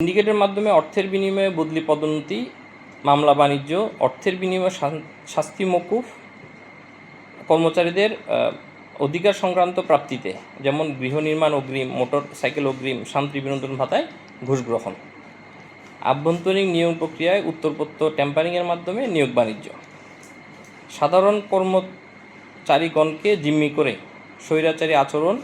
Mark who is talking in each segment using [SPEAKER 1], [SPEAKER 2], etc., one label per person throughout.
[SPEAKER 1] সিন্ডিকেটের মাধ্যমে অর্থের বিনিময়ে বদলি পদোন্নতি, মামলা বাণিজ্য, অর্থের বিনিময়ে শাস্তি মকুফ কর্মচারীদের অধিকার সংক্রান্ত প্রাপ্তিতে, যেমন গৃহ নির্মাণ অগ্রিম, মোটর সাইকেল অগ্রিম শান্তি বিনোদন ভাতায় ঘুষ গ্রহণ। আভ্যন্তরীণ নিয়োগ প্রক্রিয়ায় উত্তরপত্র ট্যাম্পারিংয়ের মাধ্যমে নিয়োগ বাণিজ্য। সাধারণ কর্মচারীগণকে জিম্মি করে স্বৈরাচারী আচরণ,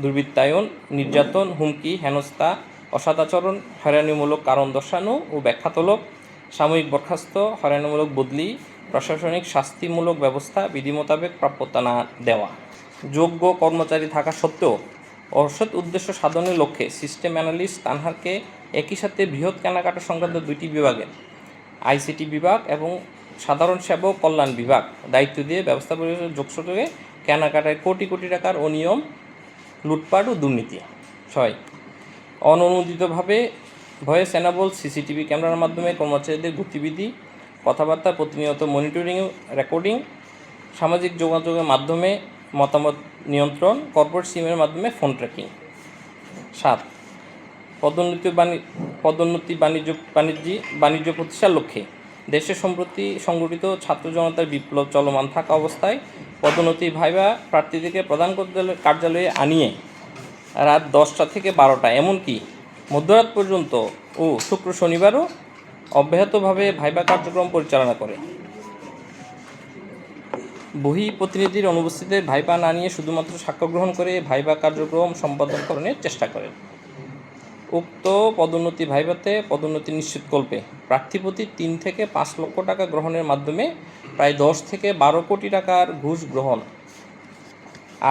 [SPEAKER 1] দুর্বৃত্তায়ন, নির্যাতন, হুমকি, হেনস্থা অসদাচরণ হয়রানিমূলক কারণ দর্শানো ও ব্যাখ্যাতলক সাময়িক বরখাস্ত, হয়রানিমূলক বদলি, প্রশাসনিক শাস্তিমূলক ব্যবস্থা, বিধি মোতাবেক প্রাপ্যতা না দেওয়া। যোগ্য কর্মচারী থাকা সত্ত্বেও, অসৎ উদ্দেশ্য সাধনের লক্ষ্যে সিস্টেম অ্যানালিস্ট তানহারকে একই সাথে বৃহৎ কেনাকাটা সংক্রান্ত দুইটি বিভাগের, আইসিটি বিভাগ এবং সাধারণ সেবা কল্যাণ বিভাগ, দায়িত্ব দিয়ে ব্যবস্থা পরিচালক যোগসূত্রে কেনাকাটায় কোটি কোটি টাকার অনিয়ম, লুটপাট ও দুর্নীতি। ছয় অননুমোদিতভাবে ভয়েস এনাবল সিসিটিভি ক্যামেরার মাধ্যমে কর্মচারীদের গতিবিধি, কথাবার্তা, প্রতিনিয়ত মনিটরিং রেকর্ডিং সামাজিক যোগাযোগের মাধ্যমে মতামত নিয়ন্ত্রণ কর্পোরেট সিমের মাধ্যমে ফোন ট্র্যাকিং সাত, পদোন্নতি পদোন্নতি বাণিজ্য বাণিজ্য বাণিজ্য প্রতিষ্ঠার লক্ষ্যে দেশে সম্প্রতি সংগঠিত ছাত্র জনতার বিপ্লব চলমান থাকা অবস্থায় পদোন্নতি ভাইবা প্রার্থীদেরকে প্রধান কার্যালয়ে আনিয়ে রাত দশটা থেকে বারোটা। এমনকি মধ্যরাত পর্যন্ত ও শুক্র শনিবারও অব্যাহতভাবে ভাইবা কার্যক্রম পরিচালনা করে। বহি প্রতিনিধির অনুপস্থিতিতে ভাইবা না নিয়ে শুধুমাত্র সাক্ষ্য গ্রহণ করে ভাইবা কার্যক্রম সম্পাদনকরণের চেষ্টা করেন। উক্ত পদোন্নতি ভাইভাতে পদোন্নতি নিশ্চিতকল্পে প্রার্থী প্রতি তিন থেকে পাঁচ লক্ষ টাকা গ্রহণের মাধ্যমে প্রায় দশ থেকে বারো কোটি টাকার ঘুষ গ্রহণ।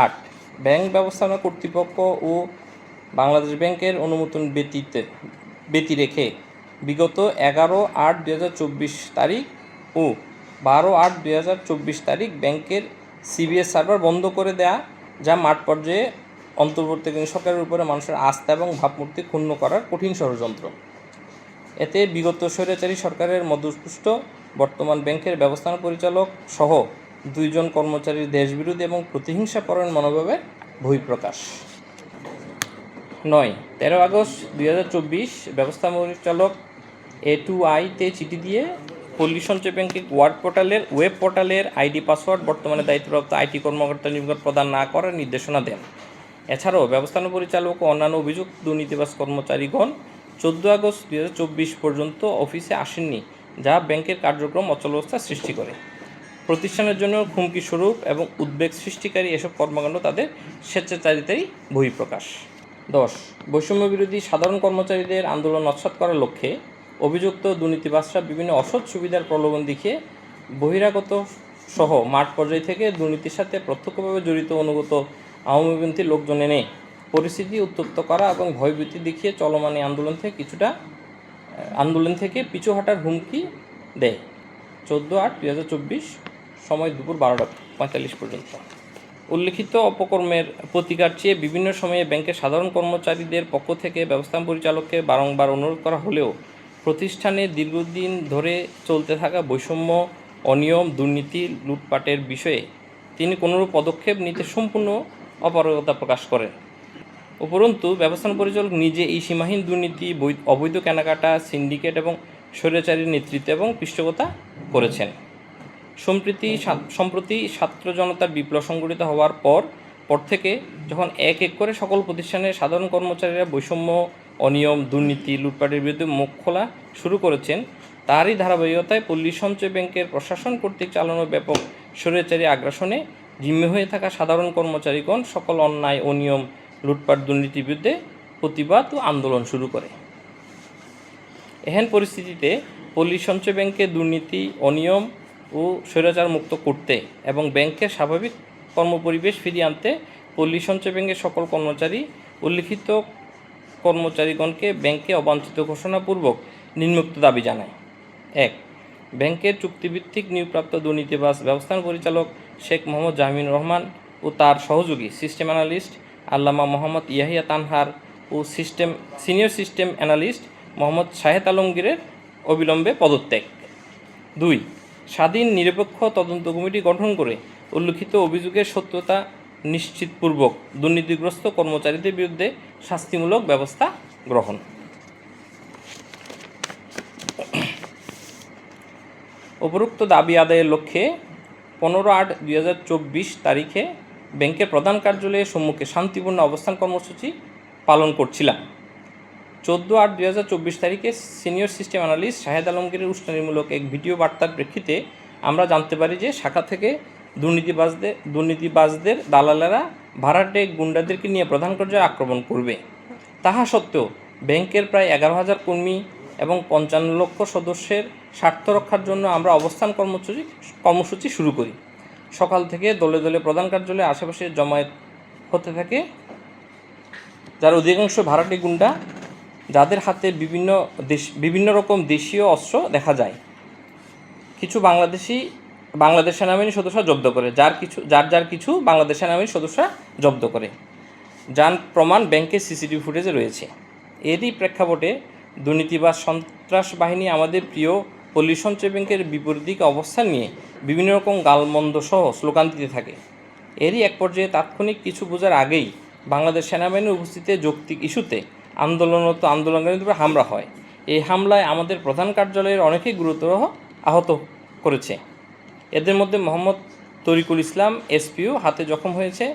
[SPEAKER 1] আট ব্যাংক ব্যবস্থাপনা কর্তৃপক্ষ ও বাংলাদেশ ব্যাংকের অনুমোদন ব্যতীত ব্যতি রেখে বিগত এগারো আট দুই হাজার চব্বিশ তারিখ ও বারো আট দুই হাজার চব্বিশ তারিখ ব্যাংকের সিবিএস সার্ভার বন্ধ করে দেয়া, যা মাঠ পর্যায়ে অন্তর্বর্তীকালীন সরকারের উপরে মানুষের আস্থা এবং ভাবমূর্তি ক্ষুণ্ণ করার কঠিন ষড়যন্ত্র। এতে বিগত স্বৈরাচারী সরকারের মধ্যপুষ্ট বর্তমান ব্যাংকের ব্যবস্থাপনা পরিচালক সহ দুইজন কর্মচারীর দেশবিরোধী এবং প্রতিহিংসাপরণ মনোভাবের বহিঃপ্রকাশ। নয়, তেরো আগস্ট দুই হাজার চব্বিশ ব্যবস্থা পরিচালক এ টু আইতে চিঠি দিয়ে পল্লী সঞ্চয় ব্যাংকের ওয়ার্ড পোর্টালের ওয়েব পোর্টালের আইডি পাসওয়ার্ড বর্তমানে দায়িত্বপ্রাপ্ত আইটি কর্মকর্তা নিয়োগ প্রদান না করার নির্দেশনা দেন। এছাড়াও ব্যবস্থাপনা পরিচালক ও অন্যান্য অভিযোগ দুর্নীতিবাস কর্মচারীগণ চোদ্দ আগস্ট দুই হাজার চব্বিশ পর্যন্ত অফিসে আসেননি, যা ব্যাংকের কার্যক্রম অচলাবস্থা সৃষ্টি করে। প্রতিষ্ঠানের জন্য হুমকি স্বরূপ এবং উদ্বেগ সৃষ্টিকারী এসব কর্মকাণ্ড তাদের স্বেচ্ছাচারিতারই বহিঃপ্রকাশ। দশ, বৈষম্য বিরোধী সাধারণ কর্মচারীদের আন্দোলন নস্বাত করার লক্ষ্যে অভিযুক্ত দুর্নীতিবাসরা বিভিন্ন অসৎ সুবিধার প্রলোভন দেখিয়ে বহিরাগত সহ মাঠ পর্যায় থেকে দুর্নীতির সাথে প্রত্যক্ষভাবে জড়িত অনুগত আওয়ামীপন্থী লোকজন এনে পরিস্থিতি উত্তপ্ত করা এবং ভয়ভীতি দেখিয়ে চলমান আন্দোলন থেকে কিছুটা আন্দোলন থেকে পিছু হাঁটার হুমকি দেয়। চোদ্দ আট দু হাজার চব্বিশ সময় দুপুর বারোটা পঁয়তাল্লিশ পর্যন্ত। উল্লিখিত অপকর্মের প্রতিকার চেয়ে বিভিন্ন সময়ে ব্যাংকের সাধারণ কর্মচারীদের পক্ষ থেকে ব্যবস্থাপনা পরিচালককে বারংবার অনুরোধ করা হলেও প্রতিষ্ঠানে দীর্ঘদিন ধরে চলতে থাকা বৈষম্য, অনিয়ম, দুর্নীতি, লুটপাটের বিষয়ে তিনি কোনোরূপ পদক্ষেপ নিতে সম্পূর্ণ অপারগতা প্রকাশ করেন। উপরন্তু, ব্যবস্থাপনা পরিচালক নিজে এই সীমাহীন দুর্নীতি অবৈধ কেনাকাটা, সিন্ডিকেট এবং স্বৈরাচারীর নেতৃত্ব এবং পৃষ্ঠপোষকতা করেছেন। সম্প্রতি সম্প্রতি ছাত্র জনতার বিপ্লব সংগঠিত হওয়ার পর পর থেকে যখন এক এক করে সকল প্রতিষ্ঠানের সাধারণ কর্মচারীরা বৈষম্য অনিয়ম, দুর্নীতি, লুটপাটের বিরুদ্ধে মুখ খোলা শুরু করেছেন, তারই ধারাবাহিকতায় পল্লী সঞ্চয় ব্যাংকের প্রশাসন কর্তৃক চালানো ব্যাপক স্বৈরাচারী আগ্রাসনে জিম্মি হয়ে থাকা সাধারণ কর্মচারীগণ সকল অন্যায়, অনিয়ম, লুটপাট, দুর্নীতির বিরুদ্ধে প্রতিবাদ ও আন্দোলন শুরু করে। এহেন পরিস্থিতিতে পল্লী সঞ্চয় ব্যাংকে দুর্নীতি, অনিয়ম ও স্বৈরাচার মুক্ত করতে এবং ব্যাংকের স্বাভাবিক কর্মপরিবেশ ফিরিয়ে আনতে পল্লী সঞ্চয় ব্যাংকের সকল কর্মচারী উল্লিখিত কর্মচারীগণকে ব্যাংকে অবাঞ্ছিত ঘোষণাপূর্বক নিম্নোক্ত দাবি জানায়। এক, ব্যাংকের চুক্তিভিত্তিক নিয়োগপ্রাপ্ত দুর্নীতিবাজ ব্যবস্থান পরিচালক শেখ মোহাম্মদ জামিন রহমান ও তার সহযোগী সিস্টেম অ্যানালিস্ট আল্লামা মোহাম্মদ ইয়াহিয়া তানহার ও system, senior system analyst Mohammad Shahed আলমগীরের অবিলম্বে পদত্যাগ। দুই স্বাধীন, নিরপেক্ষ তদন্ত কমিটি গঠন করে উল্লিখিত অভিযোগের সত্যতা নিশ্চিতপূর্বক দুর্নীতিগ্রস্ত কর্মচারীদের বিরুদ্ধে শাস্তিমূলক ব্যবস্থা গ্রহণ। উপরোক্ত দাবি আদায়ের লক্ষ্যে পনেরো আট দুই তারিখে ব্যাংকের প্রধান কার্যালয়ের সম্মুখে শান্তিপূর্ণ অবস্থান কর্মসূচি পালন করছিলাম। চোদ্দ আট দুই হাজার চব্বিশ তারিখে সিনিয়র সিস্টেম অ্যানালিস্ট শাহেদ আলমগীরের উস্কানিমূলক এক ভিডিও বার্তার প্রেক্ষিতে আমরা জানতে পারি যে শাখা থেকে দুর্নীতিবাজদের দুর্নীতিবাজদের দালালেরা ভাড়াটে গুন্ডাদেরকে নিয়ে প্রধান কার্যালয়ে আক্রমণ করবে। তাহা সত্ত্বেও ব্যাংকের প্রায় এগারো হাজার কর্মী এবং পঞ্চান্ন লক্ষ সদস্যের স্বার্থ রক্ষার জন্য আমরা অবস্থান কর্মসূচি কর্মসূচি শুরু করি। সকাল থেকে দলে দলে প্রধান কার্যালয়ে আশেপাশে জমায়েত হতে থাকে, যার অধিকাংশ ভাড়াটে গুন্ডা যাদের হাতে বিভিন্ন দেশ, বিভিন্ন রকম দেশীয় অস্ত্র দেখা যায়। কিছু বাংলাদেশি বাংলাদেশ সেনাবাহিনী সদস্যরা জব্দ করে। যার কিছু, যার যার কিছু বাংলাদেশ সেনাবাহিনী সদস্যরা জব্দ করে। যার প্রমাণ ব্যাংকের সিসিটিভি ফুটেজে রয়েছে। এরই প্রেক্ষাপটে দুর্নীতিবাজ সন্ত্রাস বাহিনী আমাদের প্রিয় পল্লী সঞ্চয় ব্যাংকের বিপরীত দিকে অবস্থান নিয়ে বিভিন্ন রকম গালমন্দ সহ স্লোগান দিতে থাকে। এরই এক পর্যায়ে তাৎক্ষণিক কিছু বোঝার আগেই বাংলাদেশ সেনাবাহিনীর উপস্থিতিতে যৌক্তিক ইস্যুতে আন্দোলনরত আন্দোলনকারীদের উপর হামলা হয়। এই হামলায় আমাদের প্রধান কার্যালয়ের অনেকেই গুরুতর আহত করেছে। এদের মধ্যে মোহাম্মদ তরিকুল ইসলাম, এসপিও, হাতে জখম হয়েছে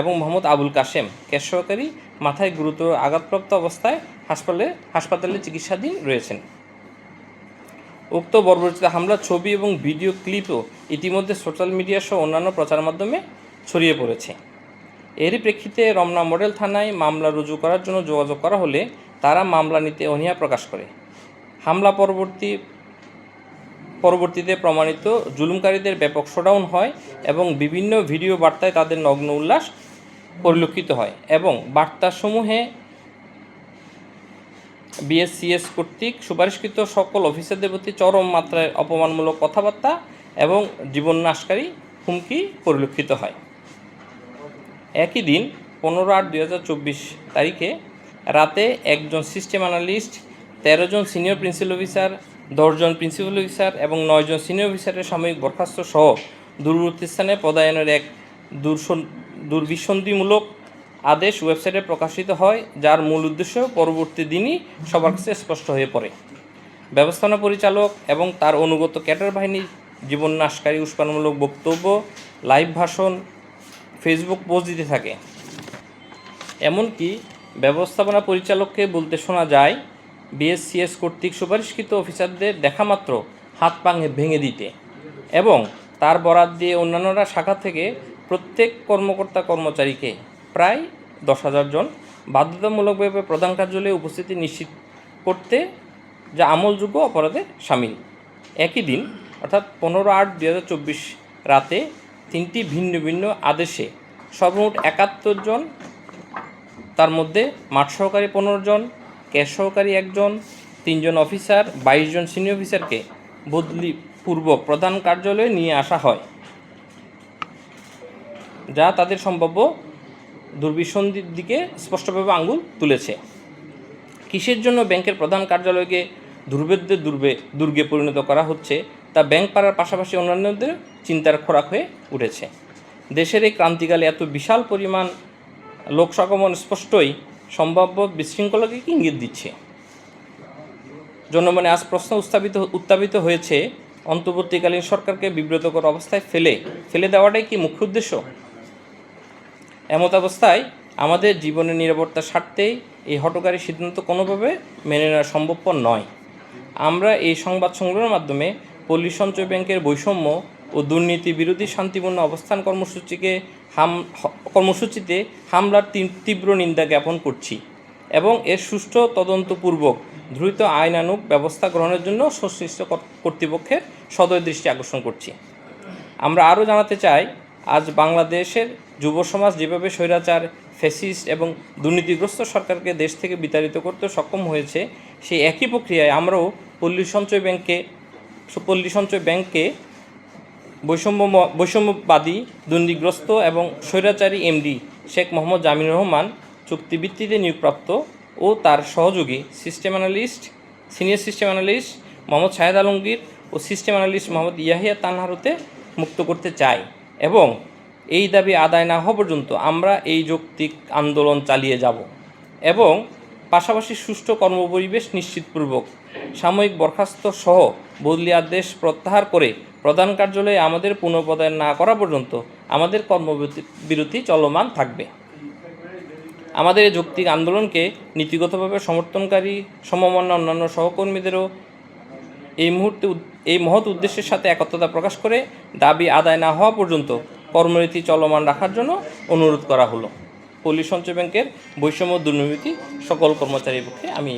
[SPEAKER 1] এবং মোহাম্মদ আবুল কাশেম সহকারী, মাথায় গুরুতর আঘাতপ্রাপ্ত অবস্থায় হাসপাতালে হাসপাতালে চিকিৎসাধীন রয়েছেন। উক্ত বর্বরচিত হামলার ছবি এবং ভিডিও ক্লিপও ইতিমধ্যে সোশ্যাল মিডিয়া সহ অন্যান্য প্রচার মাধ্যমে ছড়িয়ে পড়েছে। এরই প্রেক্ষিতে রমনা মডেল থানায় মামলা রুজু করার জন্য যোগাযোগ করা হলে তারা মামলা নিতে অনীহা প্রকাশ করে। হামলা পরবর্তী পরবর্তীতে প্রমাণিত জুলুমকারীদের ব্যাপক শোডাউন হয় এবং বিভিন্ন ভিডিও বার্তায় তাদের নগ্ন উল্লাস পরিলক্ষিত হয় এবং বার্তাসমূহে বিএসসিএস কর্তৃক সুপারিশকৃত সকল অফিসারদের প্রতি চরম মাত্রায় অপমানমূলক কথাবার্তা এবং জীবননাশকারী হুমকি পরিলক্ষিত হয়। একই দিন পনেরো আট দুই হাজার চব্বিশ তারিখে রাতে একজন সিস্টেম অ্যানালিস্ট, তেরো জন সিনিয়র প্রিন্সিপাল অফিসার দশজন প্রিন্সিপাল অফিসার এবং নয়জন সিনিয়র অফিসারের সাময়িক বরখাস্ত সহ দূরবর্তী স্থানে পদায়নের এক দুর্বিসন্ধিমূলক আদেশ ওয়েবসাইটে প্রকাশিত হয়, যার মূল উদ্দেশ্য পরবর্তী দিনই সবার কাছে স্পষ্ট হয়ে পড়ে। ব্যবস্থাপনা পরিচালক এবং তার অনুগত ক্যাডার বাহিনীর জীবননাশকারী উস্কানমূলক বক্তব্য, লাইভ ভাষণ ফেসবুক পোস্ট দিতে থাকে। এমনকি ব্যবস্থাপনা পরিচালককে বলতে শোনা যায় বিএসসিএস কর্তৃক সুপারিশকৃত অফিসারদের দেখামাত্র হাত পা ভেঙে দিতে এবং তার বরাত দিয়ে অন্যান্যরা শাখা থেকে প্রত্যেক কর্মকর্তা কর্মচারীকে প্রায় দশ হাজার জন বাধ্যতামূলকভাবে প্রধান কার্যালয়ে উপস্থিতি নিশ্চিত করতে যা আমলযোগ্য অপরাধে সামিল। একই দিন, অর্থাৎ পনেরো আট চব্বিশ রাতে তিনটি ভিন্ন ভিন্ন আদেশে সর্বমোট একাত্তর জন, তার মধ্যে মাঠ সহকারী পনেরো জন ক্যাশ সহকারী একজন তিনজন অফিসার, বাইশ জন সিনিয়র অফিসারকে বদলি পূর্বক প্রধান কার্যালয়ে নিয়ে আসা হয়, যা তাদের সম্ভাব্য দুর্বিসন্ধির দিকে স্পষ্টভাবে আঙ্গুল তুলেছে। কিসের জন্য ব্যাংকের প্রধান কার্যালয়কে দুর্ভেদ্যের দুর্বে, দুর্গে পরিণত করা হচ্ছে? তা ব্যাংক পাড়ার পাশাপাশি অন্যান্যদের চিন্তার খোরাক হয়ে উঠেছে। দেশের এই ক্রান্তিকালে এত বিশাল পরিমাণ লোক সগমন স্পষ্টই সম্ভাব্য বিশৃঙ্খলাকে ইঙ্গিত দিচ্ছে? জনমনে আজ প্রশ্ন উত্থাপিত উত্থাপিত হয়েছে, অন্তর্বর্তীকালীন সরকারকে বিব্রতকর অবস্থায় ফেলে ফেলে দেওয়াটাই কি মুখ্য উদ্দেশ্য? এমত অবস্থায় আমাদের জীবনের নিরাপত্তার স্বার্থেই এই হটকারী সিদ্ধান্ত কোনোভাবে মেনে নেওয়া সম্ভবপর নয়। আমরা এই সংবাদ সংগ্রহের মাধ্যমে পল্লী সঞ্চয় ব্যাংকের বৈষম্য ও দুর্নীতি বিরোধী শান্তিপূর্ণ অবস্থান কর্মসূচিকে হাম কর্মসূচিতে হামলার তীব্র- নিন্দা জ্ঞাপন করছি এবং এর সুষ্ঠু তদন্তপূর্বক দ্রুত আইনানুক ব্যবস্থা গ্রহণের জন্য সংশ্লিষ্ট কর্তৃপক্ষের সদয় দৃষ্টি আকর্ষণ করছি। আমরা আরও জানাতে চাই, আজ বাংলাদেশের যুব সমাজ যেভাবে স্বৈরাচার, ফ্যাসিস্ট এবং দুর্নীতিগ্রস্ত সরকারকে দেশ থেকে বিতাড়িত করতে সক্ষম হয়েছে, সেই একই প্রক্রিয়ায় আমরাও পল্লী সঞ্চয় ব্যাংকে পল্লী সঞ্চয় ব্যাংককে বৈষম্য বৈষম্যবাদী, দুর্নীতিগ্রস্ত এবং স্বৈরাচারী এমডি শেখ মোহাম্মদ জামিনুর রহমান চুক্তিভিত্তিতে নিয়োগপ্রাপ্ত ও তার সহযোগী system analyst, senior system analyst Mohammad Shahed Alamgir ও সিস্টেম অ্যানালিস্ট মোহাম্মদ ইয়াহিয়া তানহারতে মুক্ত করতে চাই এবং এই দাবি আদায় না হওয়া পর্যন্ত আমরা এই যৌক্তিক আন্দোলন চালিয়ে যাব এবং পাশাপাশি সুষ্ঠু কর্মপরিবেশ নিশ্চিতপূর্বক। সাময়িক বরখাস্ত সহ বদলি আদেশ প্রত্যাহার করে প্রধান কার্যালয়ে আমাদের পুনঃপ্রদান না করা পর্যন্ত আমাদের কর্মবিরতি বিরতি চলমান থাকবে। আমাদের এই যৌক্তিক আন্দোলনকে নীতিগতভাবে সমর্থনকারী সমমনা অন্যান্য সহকর্মীদেরও এই মুহূর্তে এই মহৎ উদ্দেশ্যের সাথে একত্রতা প্রকাশ করে দাবি আদায় না হওয়া পর্যন্ত কর্মরীতি চলমান রাখার জন্য অনুরোধ করা হলো। পল্লী সঞ্চয় ব্যাংকের বৈষম্য দুর্নীতি সকল কর্মচারীর পক্ষে আমি